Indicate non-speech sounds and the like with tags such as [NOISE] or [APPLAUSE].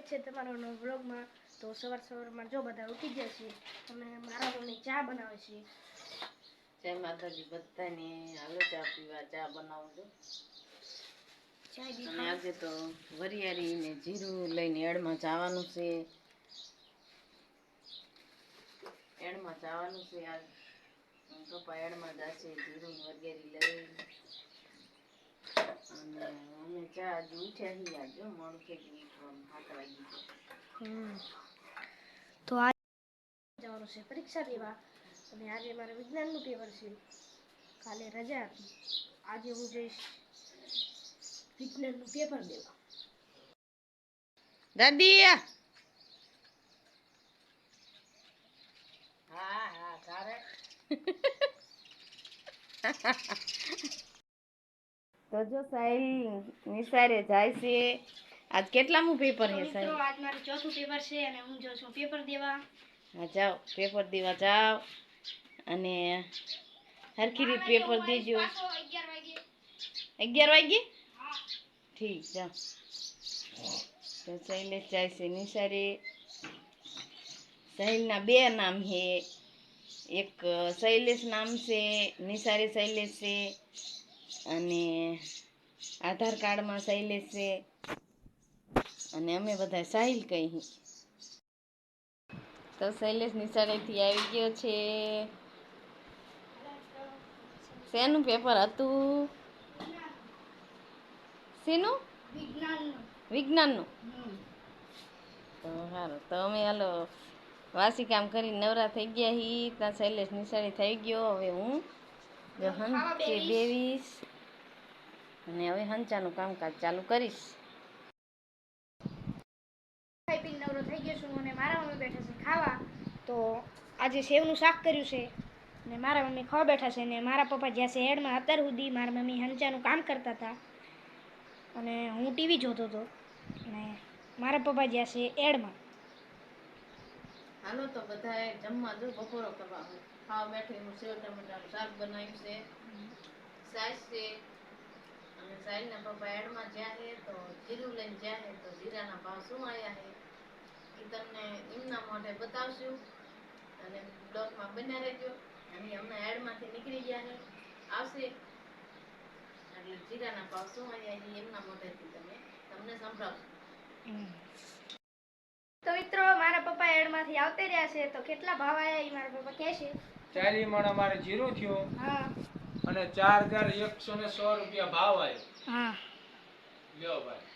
છે તમારો નવો બ્લોગમાં તો સવાર સવારમાં જો બધા ઉઠી ગયા છે અને મારા મમ્મી ચા બનાવે છે. જય માતાજી બધાને હાલો ચા પીવા ચા બનાવું છું અને આજે તો વરિયાળી ને જીરું લઈને એડમાં જવાનું છે. એડમાં જવાનું છે આજ. પપ્પા એડમાં જશે જીરું વરિયાળી લઈ. તો આજે જવાનું છે પરીક્ષા દેવા અને આજે મારે વિજ્ઞાનનું પેપર છે. કાલે રજા હતી. આજે હું જઈશ વિજ્ઞાનનું પેપર દેવા દાદી! હા હા તારે? [LAUGHS] તો જો સાહિલ નિસારે જાય છે. આજ કેટલામું પેપર છે સાહેબ? આજ મારું ચોથું પેપર છે અને હું જો છું પેપર દેવા. હા જાઓ પેપર દેવા જાઓ. અને હરખી રીત પેપર દેજો. અગિયાર વાગે. ઠીક જાઓ. તો સહેલે જાય છે નિસારે સહેલના બે નામ છે. એક શૈલેષ નામ છે નિસારે શૈલેષ છે. અને આધાર કાર્ડમાં શૈલેષ છે. અને અમે બધા સાહિલ કહી. તો શૈલેષ નિશાળેથી આવી ગયો છે. શેનું પેપર હતું? શેનું? વિજ્ઞાનનું. તો સારું તો અમે હાલો વાસી કામ કરીને નવરા થઈ ગયા હી. ત્યાં શૈલેષ નિશાળી થઈ ગયો. હવે હું બેવીશ અને હવે હંચાનું કામકાજ ચાલુ કરીશ. ખાઈ પીને નવરો થઈ ગયો છું અને મારા મમ્મી બેઠા છે ખાવા. તો આજે સેવનું શાક કર્યું છે અને મારા મમ્મી ખાવા બેઠા છે ને મારા પપ્પા જ્યાં છે હેડમાં અત્યાર સુધી મારા મમ્મી હંચાનું કામ કરતા હતા. અને હું ટીવી જોતો હતો અને મારા પપ્પા જ્યાં છે એડમાં હાલો તો બધાએ જમવા જો બપોરો કરવા ખાવા બેઠી હું સેવ ટમેટાનું શાક બનાવ્યું છે. સાસ છે. અને સાઈલના પપ્પા એડમાં જ્યાં છે તો જીરું લઈને જ્યાં છે તો જીરાના ભાવ શું આવ્યા છે એ તમને એમના માટે બતાવશું. અને બ્લોકમાં બન્યા રહેજો. અને હમણાં એડમાંથી નીકળી ગયા છે. આવશે. એટલે જીરાના ભાવ શું આવ્યા એમના મોઢેથી તમે તમને સંભળાવશું. તો મિત્રો મારા પપ્પા એડમાંથી આવતે રહ્યા છે. તો કેટલા ભાવ આવ્યા એ મારા પપ્પા કહે છે? ચાલી મણ અમારે જીરું થયું. હા. અને ચાર હજાર એકસો ને સો રૂપિયા ભાવ આવ્યો 啊。六百。